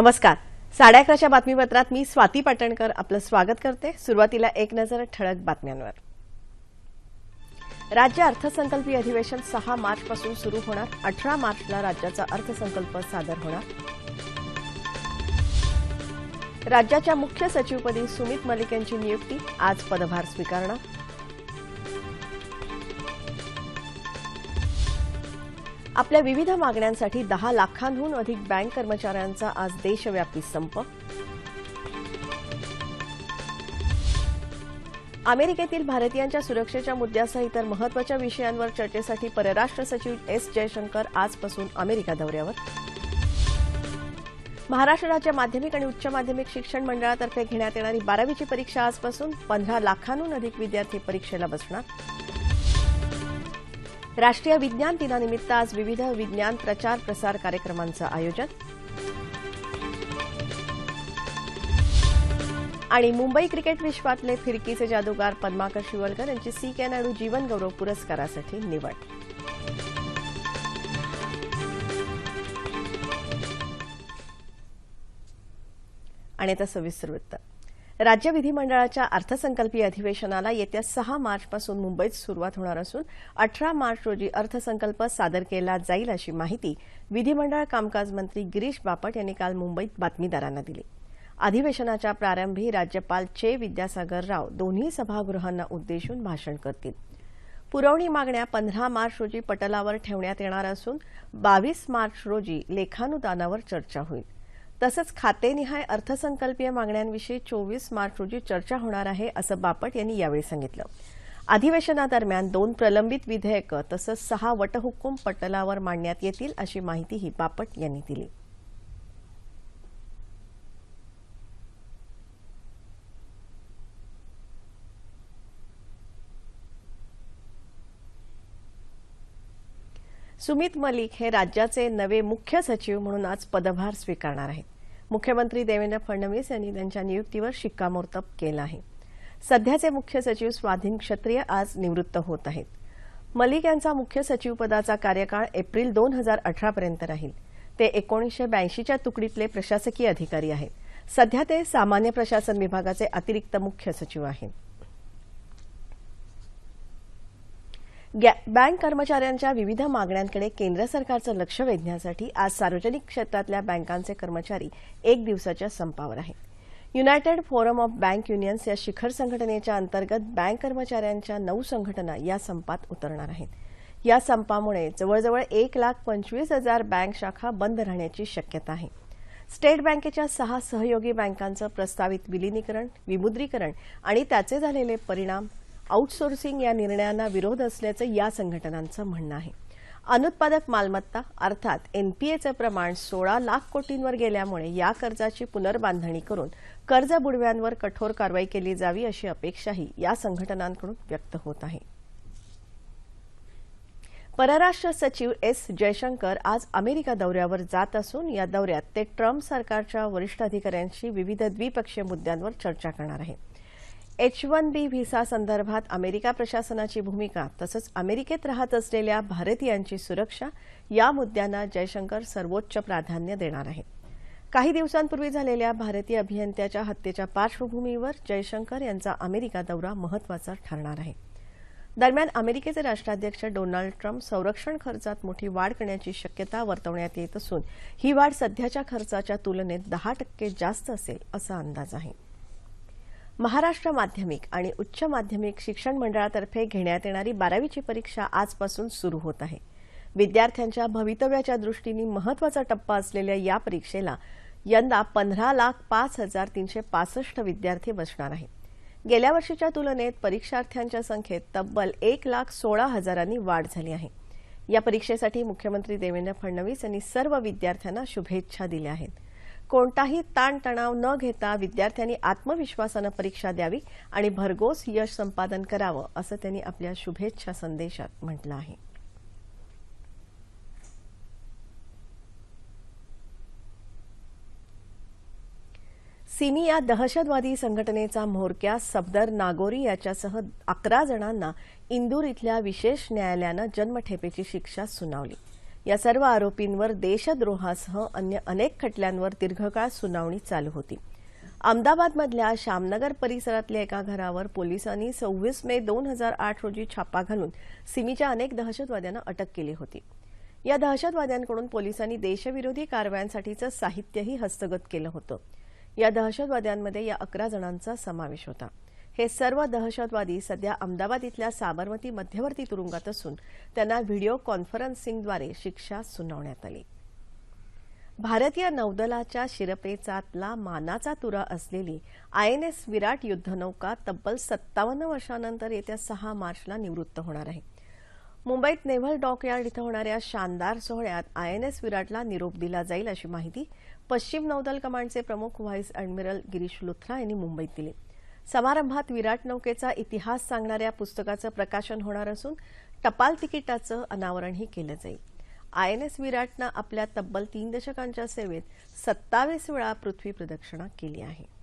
नमस्कार. साडे अकराच्या बातमीपत्रात मी स्वाती पाटणकर आपलं स्वागत करते. सुरुवातीला एक नजर ठळक बातम्यांवर. राज्य अर्थसंकल्पीय अधिवेशन सहा मार्चपासून सुरू होणार. अठरा मार्चला राज्याचा अर्थसंकल्प सादर होणार. राज्याच्या मुख्य सचिवपदी सुमित मलिक यांची नियुक्ती. आज पदभार स्वीकारणार. आपल्या विविध मागण्यांसाठी दहा लाखांहून अधिक बँक कर्मचाऱ्यांचा आज देशव्यापी संप. अमेरिकेतील भारतीयांच्या सुरक्षेच्या मुद्द्यासह इतर महत्त्वाच्या विषयांवर चर्चेसाठी परराष्ट्र सचिव एस जयशंकर आजपासून अमेरिका दौऱ्यावर. महाराष्ट्र राज्य माध्यमिक आणि उच्च माध्यमिक शिक्षण मंडळातर्फे घेण्यात येणारी बारावीची परीक्षा आजपासून पंधरा लाखांहून अधिक विद्यार्थी परीक्षेला बसणार. राष्ट्रीय विज्ञान दिनानिमित्त आज विविध विज्ञान प्रचार प्रसार कार्यक्रमांचं आयोजन. आणि मुंबई क्रिकेट विश्वातले फिरकीचे जादूगार पद्माकर शिवलकर यांची सी के नायडू जीवनगौरव पुरस्कारासाठी निवड. आणि आता सविस्तर वृत्त. राज्य विधिमंडळाच्या अर्थसंकल्पीय अधिवेशनाला येत्या सहा मार्चपासून मुंबईत सुरुवात होणार असून अठरा मार्च रोजी अर्थसंकल्प सादर केला जाईल अशी माहिती विधिमंडळ कामकाज मंत्री गिरीश बापट यांनी काल मुंबईत बातमीदारांना दिली. अधिवेशनाच्या प्रारंभी राज्यपाल चे विद्यासागर राव दोन्ही सभागृहांना उद्देशून भाषण करतील. पुरवणी मागण्या पंधरा मार्च रोजी पटलावर ठेवण्यात येणार असून बावीस मार्च रोजी लेखानुदानावर चर्चा होईल. तसंच खातेनिहाय अर्थसंकल्पीय मागण्यांविषयी चोवीस मार्च रोजी चर्चा होणार आहे असं बापट यांनी यावेळी सांगितलं. अधिवेशनादरम्यान दोन प्रलंबित विधेयकं तसंच सहा वटहुकूम पटलावर मांडण्यात येतील अशी माहितीही बापट यांनी दिली. सुमित मलिक हे राज्याचे नवे मुख्य सचिव म्हणून आज पदभार स्वीकारणार आहेत. मुख्यमंत्री देवेंद्र फडणवीस यांनी त्यांच्या नियुक्तीवर शिक्कामोर्तब केलं आहे. सध्याचे मुख्य सचिव स्वाधीन क्षत्रिय आज निवृत्त होत आहेत. मलिक यांचा मुख्य सचिवपदाचा कार्यकाळ एप्रिल दोन हजार अठरापर्यंत राहील. ते एकोणीसशे ब्याऐंशीच्या तुकडीतले प्रशासकीय अधिकारी आहेत. सध्या ते सामान्य प्रशासन विभागाचे अतिरिक्त मुख्य सचिव आहेत. बँक कर्मचाऱ्यांच्या विविध मागण्यांकडे केंद्र सरकारचं लक्ष वेधण्यासाठी आज सार्वजनिक क्षेत्रातल्या बँकांचे कर्मचारी एक दिवसाच्या संपावर आहेत. United forum of bank unions या शिखर संघटनेच्या अंतर्गत बँक कर्मचाऱ्यांच्या नऊ संघटना या संपात उतरणार आहेत. या संपामुळे जवळजवळ एक लाख पंचवीस हजार बँक शाखा बंद राहण्याची शक्यता आहे. स्टेट बँकेच्या सहा सहयोगी बँकांचं प्रस्तावित विलिनीकरण विमुद्रीकरण आणि त्याचे झालेले परिणाम आउटसोर्सिंग या निर्णयांना विरोध असल्याचं या संघटनांचं म्हणणं आहे. अनुत्पादक मालमत्ता अर्थात एनपीएचं प्रमाण सोळा लाख कोटींवर गेल्यामुळे या कर्जाची पुनर्बांधणी करून कर्ज बुडव्यांवर कठोर कारवाई केली जावी अशी अपेक्षाही या संघटनांकडून व्यक्त होत आहे. परराष्ट्र सचिव एस जयशंकर आज अमेरिका दौऱ्यावर जात असून या दौऱ्यात ते ट्रम्प सरकारच्या वरिष्ठ अधिकाऱ्यांशी विविध द्विपक्षीय मुद्द्यांवर चर्चा करणार आहेत. एच वन बी व्हिसा संदर्भात अमेरिका प्रशासनाची भूमिका तसंच अमेरिकेत राहत असलेल्या भारतीयांची सुरक्षा या मुद्द्यांना जयशंकर सर्वोच्च प्राधान्य देणार आहेत. काही दिवसांपूर्वी झालेल्या भारतीय अभियंत्याच्या हत्येच्या पार्श्वभूमीवर जयशंकर यांचा अमेरिका दौरा महत्त्वाचा ठरणार आहे. दरम्यान अमेरिकेचे राष्ट्राध्यक्ष डोनाल्ड ट्रम्प संरक्षण खर्चात मोठी वाढ करण्याची शक्यता वर्तवण्यात येत असून ही वाढ सध्याच्या खर्चाच्या तुलनेत दहा टक्के जास्त असेल असा अंदाज आहे. महाराष्ट्र माध्यमिक आणि उच्च माध्यमिक शिक्षण मंडळातर्फे घेण्यात येणारी बारावीची परीक्षा आजपासून सुरू होत आहे. विद्यार्थ्यांच्या भवितव्याच्या दृष्टीने महत्त्वाचा टप्पा असलेल्या या परीक्षेला यंदा पंधरा लाख पाच हजार तीनशे पासष्ट विद्यार्थी बसणार आहेत. गेल्या वर्षीच्या तुलनेत परीक्षार्थ्यांच्या संख्येत तब्बल एक लाख सोळा हजारांनी वाढ झाली आहे. या परीक्षेसाठी मुख्यमंत्री देवेंद्र फडणवीस यांनी सर्व विद्यार्थ्यांना शुभेच्छा दिल्या आहेत. कोणताही ताणतणाव न घेता विद्यार्थ्यांनी आत्मविश्वासानं परीक्षा द्यावी आणि भरघोस यश संपादन करावं असं त्यांनी आपल्या शुभेच्छा संदेशात म्हटलं आहे. सिमी या दहशतवादी संघटनेचा म्होरक्या सफदर नागोरी याच्यासह अकरा जणांना इंदूर इथल्या विशेष न्यायालयानं जन्मठेपेची शिक्षा सुनावली. या सर्व आरोपींवर देशद्रोहासह अन्य अनेक खटल्यांवर दीर्घकाळ सुनावणी चालू होती. अहमदाबादमधल्या श्यामनगर परिसरातल्या एका घरावर पोलिसांनी सव्वीस मे दोन हजार आठ रोजी छापा घालून सिमीच्या अनेक दहशतवाद्यांना अटक केली होती. या दहशतवाद्यांकडून पोलिसांनी देशविरोधी कारवायांसाठीचं साहित्यही हस्तगत केलं होतं. या दहशतवाद्यांमध्ये या अकरा जणांचा समावेश होता. हे सर्व दहशतवादी सध्या अहमदाबाद इथल्या साबरमती मध्यवर्ती तुरुंगात असून त्यांना व्हिडिओ कॉन्फरन्सिंगद्वारे शिक्षा सुनावण्यात आली. भारतीय नौदलाच्या शिरपेचातला मानाचा तुरा असलेली आयएनएस विराट युद्धनौका तब्बल सत्तावन्न वर्षानंतर येत्या सहा मार्चला निवृत्त होणार आहे. मुंबईत नेव्हल डॉकयार्ड इथं होणाऱ्या शानदार सोहळ्यात आयएनएस विराटला निरोप दिला जाईल अशी माहिती पश्चिम नौदल कमांडचे प्रमुख व्हाईस अॅडमिरल गिरीश लुथरा यांनी मुंबईत दिली. समारंभात विराट नौकेचा इतिहास सांगणाऱ्या पुस्तकाचं प्रकाशन होणार असून टपाल तिकिटाचं अनावरणही केलं जाईल. आयएनएस विराटनं आपल्या तब्बल तीन दशकांच्या सेवेत सत्तावीस वेळा पृथ्वी प्रदक्षिणा केली आहे.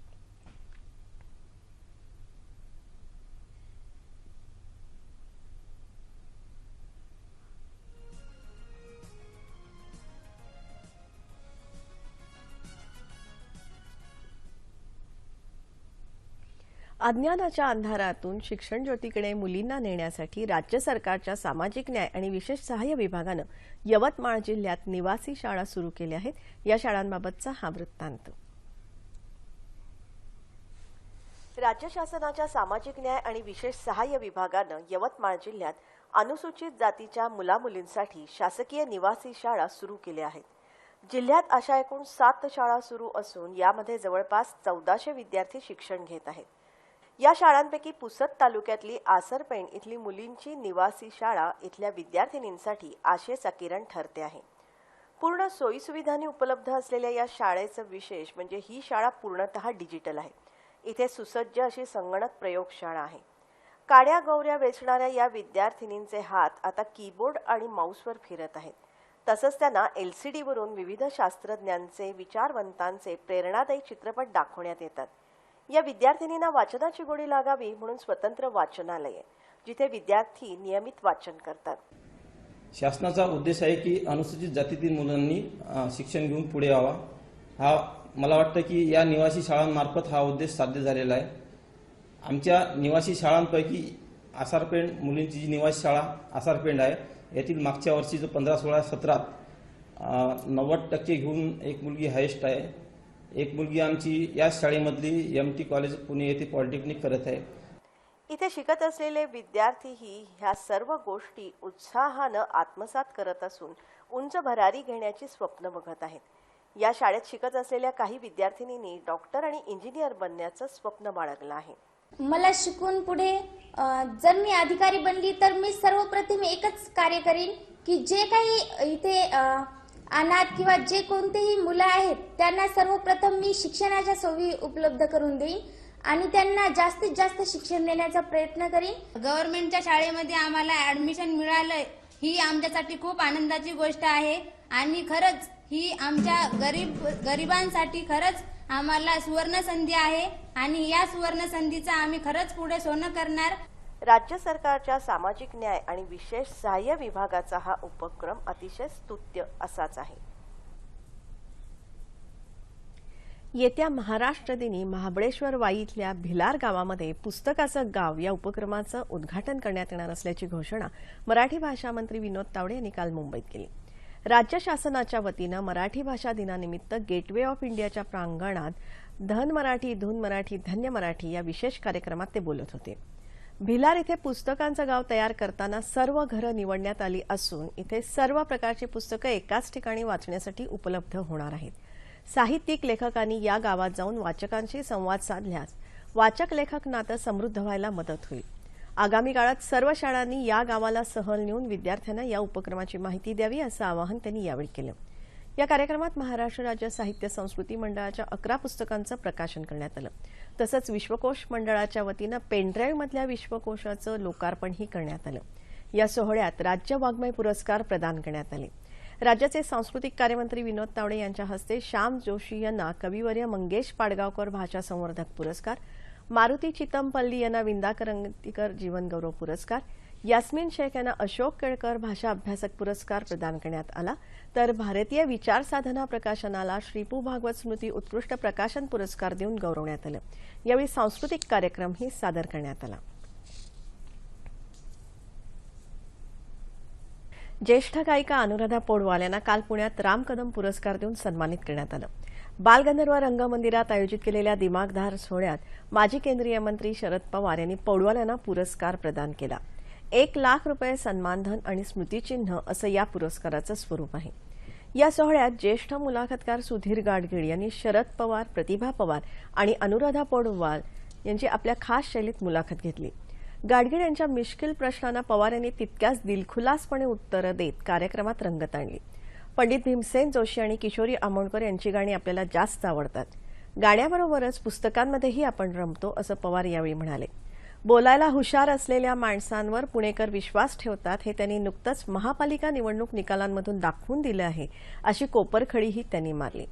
अज्ञानाच्या अंधारातून शिक्षण ज्योतीकडे मुलींना नेण्यासाठी राज्य सरकारच्या सामाजिक न्याय आणि विशेष सहाय्य विभागानं यवतमाळ जिल्ह्यात निवासी शाळा सुरू केल्या आहेत. या शाळांबाबतचा हा वृत्तांत. राज्य शासनाच्या सामाजिक न्याय आणि विशेष सहाय्य विभागानं यवतमाळ जिल्ह्यात अनुसूचित जातीच्या मुलामुलींसाठी शासकीय निवासी शाळा सुरू केल्या आहेत. जिल्ह्यात अशा एकूण सात शाळा सुरू असून यामध्ये जवळपास चौदाशे विद्यार्थी शिक्षण घेत आहेत. या शाळांपैकी पुसद तालुक्यातली आसरपेण इथली मुलींची निवासी शाळा इथल्या विद्यार्थिनींसाठी आशेचा किरण ठरते आहे. पूर्ण सोयीसुविधांनी उपलब्ध असलेल्या या शाळेचं विशेष म्हणजे ही शाळा पूर्णतः डिजिटल आहे. इथे सुसज्ज अशी संगणक प्रयोगशाळा आहे. काड्या गौऱ्या वेचणाऱ्या या विद्यार्थिनींचे हात आता कीबोर्ड आणि माऊसवर फिरत आहेत. तसंच त्यांना एल सी डीवरून विविध शास्त्रज्ञांचे विचारवंतांचे प्रेरणादायी चित्रपट दाखवण्यात येतात. या विद्यार्थिनींना वाचनाची गोडी लागावी म्हणून स्वतंत्र वाचनालय जिथे विद्यार्थी नियमित वाचन करतात. शासनाचा उद्देश आहे की अनुसूचित जातीतील मुलांनी शिक्षण घेऊन पुढे यावा. हा मला वाटतं की या निवासी शाळांमार्फत हा उद्देश साध्य झालेला आहे. आमच्या निवासी शाळांपैकी आसारपेंड मुलींची जी निवासी शाळा आसारपेंड आहे यातील मागच्या वर्षी जो पंधरा सोळा सतरात नव्वद टक्के घेऊन एक मुलगी हायेस्ट आहे. एक मुलगी आमची याच शाळेमधली एम टी कॉलेज पुणे येथे पॉलिटेक्निक करत आहे. इथे शिकत असलेले विद्यार्थीही ह्या सर्व गोष्टी उत्साहानं आत्मसात करत असून उंच भरारी घेण्याची स्वप्न बघत आहेत. या शाळेत शिकत असलेल्या काही विद्यार्थिनींनी डॉक्टर आणि इंजिनियर बनण्याचं स्वप्न बाळगलं आहे. मला शिकून पुढे जर मी अधिकारी बनली तर मी सर्वप्रथम एकच कार्य करीन की जे काही इथे अनाथ किंवा जे कोणतेही मुलं आहेत त्यांना सर्वप्रथम मी शिक्षणाच्या सोयी उपलब्ध करून देईन आणि त्यांना जास्तीत जास्त शिक्षण देण्याचा प्रयत्न करीन. गव्हर्नमेंटच्या शाळेमध्ये आम्हाला ऍडमिशन मिळालंय ही आमच्यासाठी खूप आनंदाची गोष्ट आहे आणि खरंच ही आमच्या गरीब गरिबांसाठी खरंच आम्हाला सुवर्ण संधी आहे आणि या सुवर्ण संधीचा आम्ही खरंच पुढे सोनं करणार. राज्य सरकारच्या सामाजिक न्याय आणि विशेष सहाय्य विभागाचा हा उपक्रम अतिशय स्तुत्य असाच आहे. येत्या महाराष्ट्र दिनी महाबळेश्वर वाई इथल्या भिलार गावामध्ये पुस्तकाचं गाव या उपक्रमाचं उद्घाटन करण्यात येणार असल्याची घोषणा मराठी भाषा मंत्री विनोद तावडे यांनी काल मुंबईत केली. राज्य शासनाच्या वतीनं मराठी भाषा दिनानिमित्त गेटवे ऑफ इंडियाच्या प्रांगणात धन मराठी धून मराठी धन्य मराठी या विशेष कार्यक्रमात ते बोलत होते. भिलार इथे पुस्तकांचं गाव तयार करताना सर्व घरं निवडण्यात आली असून इथे सर्व प्रकारची पुस्तकं एकाच ठिकाणी वाचण्यासाठी उपलब्ध होणार आहेत. साहित्यिक लेखकांनी या गावात जाऊन वाचकांशी संवाद साधल्यास वाचक लेखक नातं समृद्ध व्हायला मदत होईल. आगामी काळात सर्व शाळांनी या गावाला सहल नेऊन विद्यार्थ्यांना या उपक्रमाची माहिती द्यावी असं आवाहन त्यांनी यावेळी केलं. या कार्यक्रमात महाराष्ट्र राज्य साहित्य संस्कृती मंडळाच्या अकरा पुस्तकांचं प्रकाशन करण्यात आलं. तसंच विश्वकोश मंडळाच्या वतीनं पेनड्राईव्हमधल्या विश्वकोशाचं लोकार्पणही करण्यात आलं. या सोहळ्यात राज्य वाङ्मय पुरस्कार प्रदान करण्यात आले. राज्याचे सांस्कृतिक कार्यमंत्री विनोद तावडे यांच्या हस्ते श्याम जोशी यांना कविवर्य मंगेश पाडगावकर भाषा संवर्धक पुरस्कार मारुती चितमपल्ली यांना विंदा जीवनगौरव पुरस्कार यास्मिन शेख यांना अशोक केळकर भाषा अभ्यासक पुरस्कार प्रदान करण्यात आला. तर भारतीय विचार साधना प्रकाशनाला श्रीपू भागवत स्मृती उत्कृष्ट प्रकाशन पुरस्कार देऊन गौरवण्यात आलं. यावेळी सांस्कृतिक कार्यक्रमही सादर करण्यात आला. ज्येष्ठ गायिका अनुराधा पोडवाल यांना काल पुण्यात राम कदम पुरस्कार देऊन सन्मानित करण्यात आलं. बालगंधर्व रंगमंदिरात आयोजित केलेल्या दिमागधार सोहळ्यात माजी केंद्रीय मंत्री शरद पवार यांनी पौडवाल यांना पुरस्कार प्रदान केला. एक लाख रुपये सन्मानधन आणि स्मृतिचिन्ह असं या पुरस्काराचं स्वरूप आहे. या सोहळ्यात ज्येष्ठ मुलाखतकार सुधीर गाडगीळ यांनी शरद पवार प्रतिभा पवार आणि अनुराधा पौडवाल यांची आपल्या खास शैलीत मुलाखत घेतली. गाडगीळ यांच्या मिश्किल प्रश्नांना पवार यांनी तितक्याच दिलखुलासपणे उत्तरं देत कार्यक्रमात रंगत आणली. पंडित भीमसेन जोशी आणि किशोरी आमोणकर यांची गाणी आपल्याला जास्त आवडतात. गाण्याबरोबरच पुस्तकांमध्येही आपण रमतो असं पवार यावेळी म्हणाले. बोलायला हुशार असलेल्या माणसांवर पुणेकर विश्वास ठेवतात हे त्यांनी नुकतंच महापालिका निवडणूक निकालांमधून दाखवून दिलं आहे अशी कोपरखडीही त्यांनी मारली.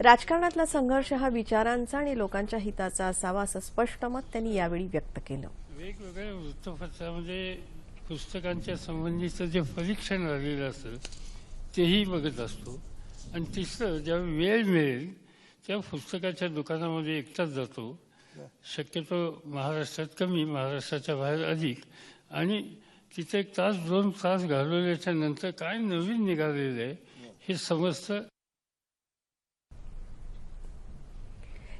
राजकारणातला संघर्ष हा विचारांचा आणि लोकांच्या हिताचा असावा असं स्पष्ट मत त्यांनी यावेळी व्यक्त केलं. वेगवेगळ्या वृत्तपत्रामध्ये म्हणजे पुस्तकांच्या संबंधीचं जे परीक्षण झालेलं असतं तेही बघत असतो. आणि तिसरं ज्यावेळी वेळ मिळेल त्या पुस्तकाच्या दुकानामध्ये एकटाच जातो. शक्यतो महाराष्ट्रात कमी महाराष्ट्राच्या बाहेर अधिक. आणि तिथे एक तास दोन तास घालवल्याच्या नंतर काय नवीन निघालेलं आहे हे समजतं.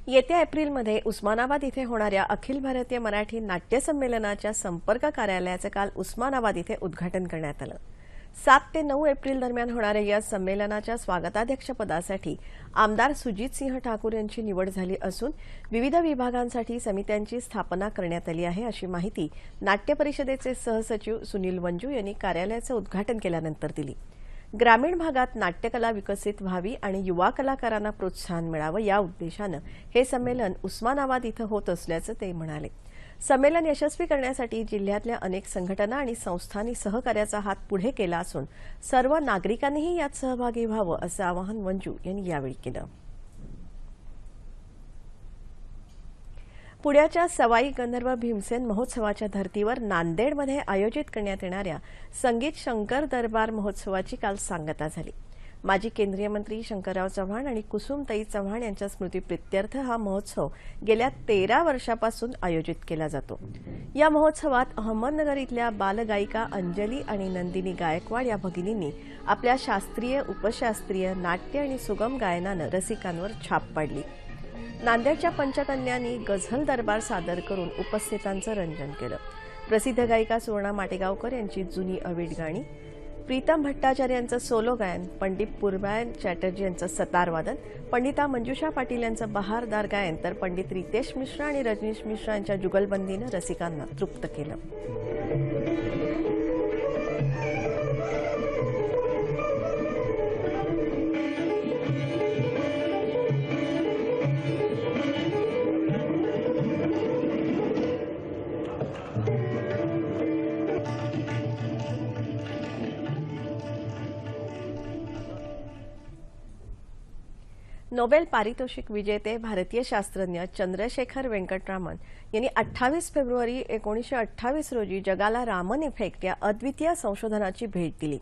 येत्या एप्रिलमध्ये उस्मानाबाद इथे होणाऱ्या अखिल भारतीय मराठी नाट्य संमेलनाच्या संपर्क कार्यालयाचं काल उस्मानाबाद इथे उद्घाटन करण्यात आलं. सात ते नऊ एप्रिल दरम्यान होणाऱ्या या संमेलनाच्या स्वागताध्यक्षपदासाठी आमदार सुजित सिंह ठाकूर यांची निवड झाली असून विविध विभागांसाठी समित्यांची स्थापना करण्यात आली आहे अशी माहिती नाट्य परिषदेचे सहसचिव सुनील वंजू यांनी कार्यालयाचं उद्घाटन केल्यानंतर दिली. ग्रामीण भागात नाट्यकला विकसित व्हावी आणि युवा कलाकारांना प्रोत्साहन मिळावं या उद्देशानं हे संमेलन उस्मानाबाद इथं होत असल्याचं ते म्हणाले. संमेलन यशस्वी करण्यासाठी जिल्ह्यातल्या अनेक संघटना आणि संस्थांनी सहकार्याचा हात पुढे केला असून सर्व नागरिकांनीही यात सहभागी व्हावं असं आवाहन मंजू यांनी यावेळी केलं. पुण्याच्या सवाई गंधर्व भीमसेन महोत्सवाच्या धर्तीवर नांदेडमध्ये आयोजित करण्यात येणाऱ्या संगीत शंकर दरबार महोत्सवाची काल सांगता झाली. माजी केंद्रीय मंत्री शंकरराव चव्हाण आणि कुसुमताई चव्हाण यांच्या स्मृतीप्रित्यर्थ हा महोत्सव गेल्या तेरा वर्षापासून आयोजित केला जातो. या महोत्सवात अहमदनगर इथल्या बालगायिका अंजली आणि नंदिनी गायकवाड या भगिनींनी आपल्या शास्त्रीय उपशास्त्रीय नाट्य आणि सुगम गायनानं रसिकांवर छाप पाडली. नांदेडच्या पंचकन्यांनी गझल दरबार सादर करून उपस्थितांचं रंजन केलं. प्रसिद्ध गायिका सुवर्णा माटेगावकर यांची जुनी अवीट गाणी प्रीतम भट्टाचार्य यांचं सोलो गायन पंडित पूर्वायन चॅटर्जी यांचं सतारवादन पंडिता मंजुषा पाटील यांचं बहारदार गायन तर पंडित रितेश मिश्रा आणि रजनीश मिश्रा यांच्या जुगलबंदीनं रसिकांना तृप्त केलं. नोबेल पारितोषिक विजेते भारतीय शास्त्रज्ञ चंद्रशेखर वेंकटरामन यांनी अठ्ठावीस फेब्रुवारी एकोणीसशे अठ्ठावीस रोजी जगाला रामन इफेक्ट या अद्वितीय संशोधनाची भेट दिली.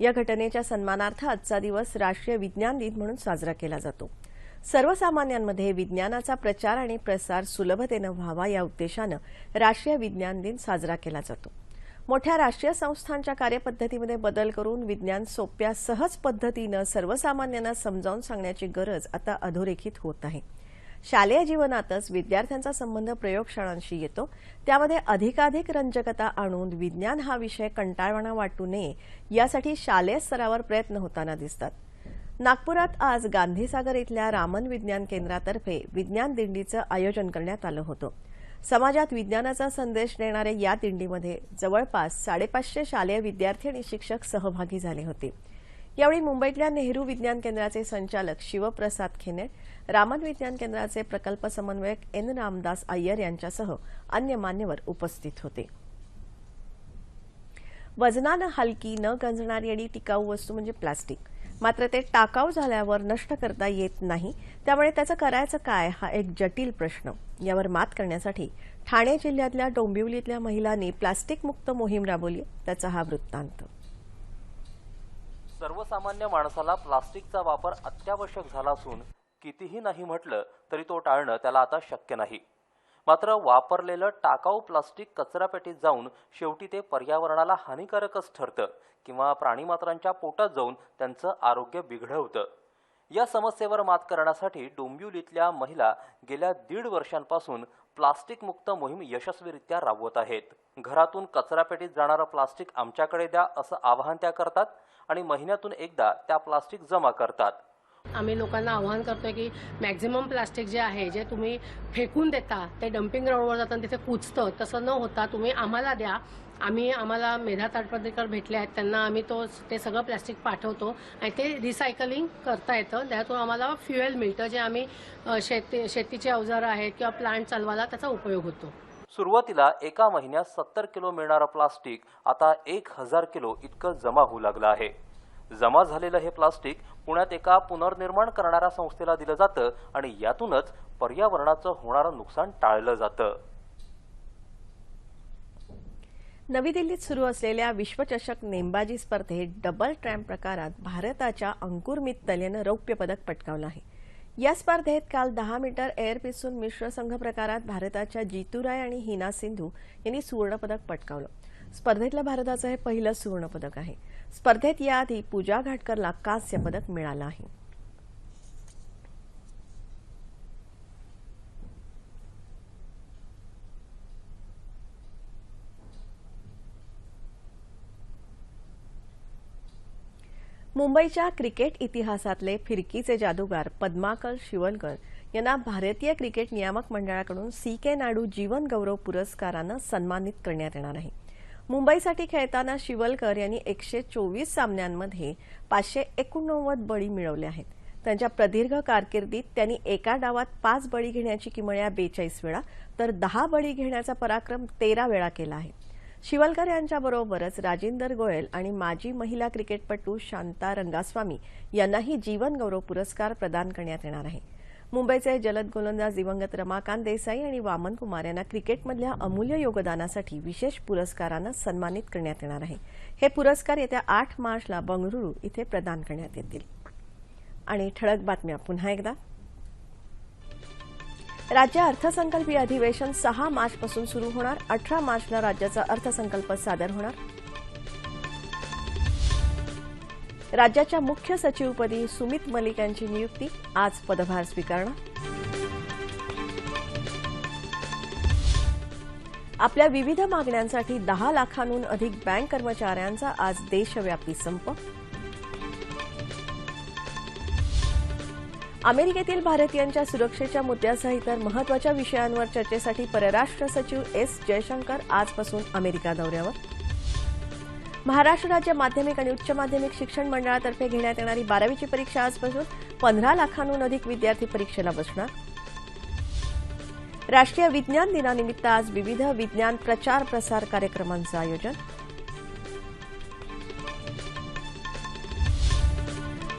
या घटनेच्या सन्मानार्थ आजचा दिवस राष्ट्रीय विज्ञान दिन म्हणून साजरा केला जातो. सर्वसामान्यांमध्ये विज्ञानाचा प्रचार आणि प्रसार सुलभतेनं व्हावा या उद्देशानं राष्ट्रीय विज्ञान दिन साजरा केला जातो. मोठ्या राष्ट्रीय संस्थांच्या कार्यपद्धतीमध्ये बदल करून विज्ञान सोप्या सहज पद्धतीनं सर्वसामान्यांना समजावून सांगण्याची गरज आता अधोरेखित होत आहे. शालेय जीवनातच विद्यार्थ्यांचा संबंध प्रयोगशाळांशी येतो. त्यामध्ये अधिकाधिक रंजकता आणून विज्ञान हा विषय कंटाळवाणा वाटू नये यासाठी शालेय स्तरावर प्रयत्न होताना दिसतात. नागपुरात आज गांधीसागर इथल्या रामन विज्ञान केंद्रातर्फे विज्ञान दिंडीचं आयोजन करण्यात आलं होतं. समाजात विज्ञानाचा संदेश देणाऱ्या या दिंडीमध्ये जवळपास साडेपाचशे शालेय विद्यार्थी आणि शिक्षक सहभागी झाले होते. यावेळी मुंबईतल्या नेहरू विज्ञान केंद्राचे संचालक शिवप्रसाद खेने रामन विज्ञान केंद्राचे प्रकल्प समन्वयक एन रामदास अय्यर यांच्यासह अन्य मान्यवर उपस्थित होते. वजनानं हलकी न गंजणारी आणि टिकाऊ वस्तू म्हणजे प्लास्टिक. मात्र ते टाकाऊ झाल्यावर नष्ट करता येत नाही. त्यामुळे त्याचं करायचं काय? हा एक जटिल प्रश्न. यावर मात करण्यासाठी ठाणे जिल्ह्यातल्या डोंबिवलीतल्या महिलांनी प्लास्टिक मुक्त मोहीम राबवली. त्याचा हा वृत्तांत. सर्वसामान्य माणसाला प्लास्टिकचा वापर अत्यावश्यक झाला असून कितीही नाही म्हटलं तरी तो टाळणं त्याला आता शक्य नाही. मात्र वापरलेलं टाकाऊ प्लास्टिक कचरापेटीत जाऊन शेवटी ते पर्यावरणाला हानिकारकच ठरतं किंवा प्राणीमात्रांच्या पोटात जाऊन त्यांचं आरोग्य बिघडवतं. या समस्येवर मात करण्यासाठी डोंबिवलीतल्या महिला गेल्या दीड वर्षांपासून प्लास्टिक मुक्त मोहीम यशस्वीरित्या राबवत आहेत. घरातून कचरापेटीत जाणारं प्लास्टिक आमच्याकडे द्या असं आवाहन त्या करतात आणि महिन्यातून एकदा त्या प्लास्टिक जमा करतात. आम्ही लोकांना आव्हान करतोय की मॅक्झिमम प्लास्टिक जे आहे जे तुम्ही फेकून देता ते डम्पिंग ग्राउंडवर जाताना तिथे कुचतं तसं न होता तुम्ही आम्हाला द्या. आम्ही आम्हाला मेधा ताटपर्डेकर भेटले आहेत त्यांना आम्ही तो ते सगळं प्लास्टिक पाठवतो आणि ते रिसायकलिंग करता येतं. त्यातून आम्हाला फ्युएल मिळतं जे आम्ही शेती शेतीचे अवजारं आहेत किंवा प्लांट चालवायला त्याचा उपयोग होतो. सुरुवातीला एका महिन्यात सत्तर किलो मिळणारं प्लास्टिक आता एक हजार किलो इतकं जमा होऊ लागलं आहे. जमा झालेलं हे प्लास्टिक पुण्यात एका पुनर्निर्माण करणाऱ्या संस्थेला दिलं जातं आणि यातूनच पर्यावरणाचं होणारं नुकसान टाळलं जातं. नवी दिल्लीत सुरू असलेल्या विश्वचषक नेमबाजी स्पर्धेत डबल ट्रॅम्प प्रकारात भारताच्या अंकुर मित्तल यानं रौप्य पदक पटकावलं आहे. या स्पर्धेत काल दहा मीटर एअर पिसून मिश्र संघ प्रकारात भारताच्या जितूराय आणि हिना सिंधू यांनी सुवर्णपदक पटकावलं. स्पर्धेतलं भारताचं हे पहिलं सुवर्णपदक आहे. स्पर्धेत याआधी पूजा घाटकरला कांस्य पदक मिळालं आहे. मुंबईच्या क्रिकेट इतिहासातले फिरकीचे जादूगार पद्माकर शिवलकर यांना भारतीय क्रिकेट नियामक मंडळाकडून सी के नायडू जीवन गौरव पुरस्कारानं सन्मानित करण्यात येणार आहे. मुंबईसाठी खेळताना शिवलकर यांनी एकशे चोवीस सामन्यांमध्ये पाचशे एकोणनव्वद बळी मिळवले आहेत. त्यांच्या प्रदीर्घ कारकिर्दीत त्यांनी एका डावात पाच बळी घेण्याची किमया बेचाळीस वेळा तर दहा बळी घेण्याचा पराक्रम तेरा वेळा केला आहे. शिवलकर यांच्याबरोबरच राजेंदर गोयल आणि माजी महिला क्रिकेटपटू शांता रंगास्वामी यांनाही जीवन गौरव पुरस्कार प्रदान करण्यात येणार आहे. मुंबईचे जलद गोलंदाज दिवंगत रमाकांत देसाई आणि वामन कुमार यांना क्रिकेटमधल्या अमूल्य योगदानासाठी विशेष पुरस्कारानं सन्मानित करण्यात येणार आहे. हे पुरस्कार येत्या आठ मार्चला बंगळुरू इथे प्रदान करण्यात येतील. आणि ठळक बातम्या पुन्हा एकदा. राज्य अर्थसंकल्पीय अधिवेशन सहा मार्चपासून सुरू होणार. अठरा मार्चला राज्याचा अर्थसंकल्प सादर होणार. राज्याच्या मुख्य सचिवपदी सुमित मलिक यांची नियुक्ती आज पदभार स्वीकारणार. आपल्या विविध मागण्यांसाठी दहा लाखांहून अधिक बँक कर्मचाऱ्यांचा आज देशव्यापी संप. अमेरिकेतील भारतीयांच्या सुरक्षेच्या मुद्द्यासह इतर महत्त्वाच्या विषयांवर चर्चेसाठी परराष्ट्र सचिव एस जयशंकर आजपासून अमेरिका दौऱ्यावर. महाराष्ट्र राज्य माध्यमिक आणि उच्च माध्यमिक शिक्षण मंडळातर्फे घेण्यात येणारी बारावीची परीक्षा आजपासून पंधरा लाखांहून अधिक विद्यार्थी परीक्षेला बसणार. राष्ट्रीय विज्ञान दिनानिमित्त आज विविध विज्ञान प्रचार प्रसार कार्यक्रमांचं आयोजन.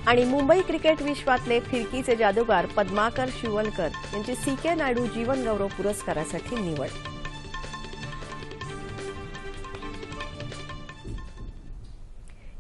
आणि मुंबई क्रिकेट विश्वातले फिरकीचे जादूगार पद्माकर शिवलकर यांची सी के नायडू जीवन गौरव पुरस्कारासाठी निवड.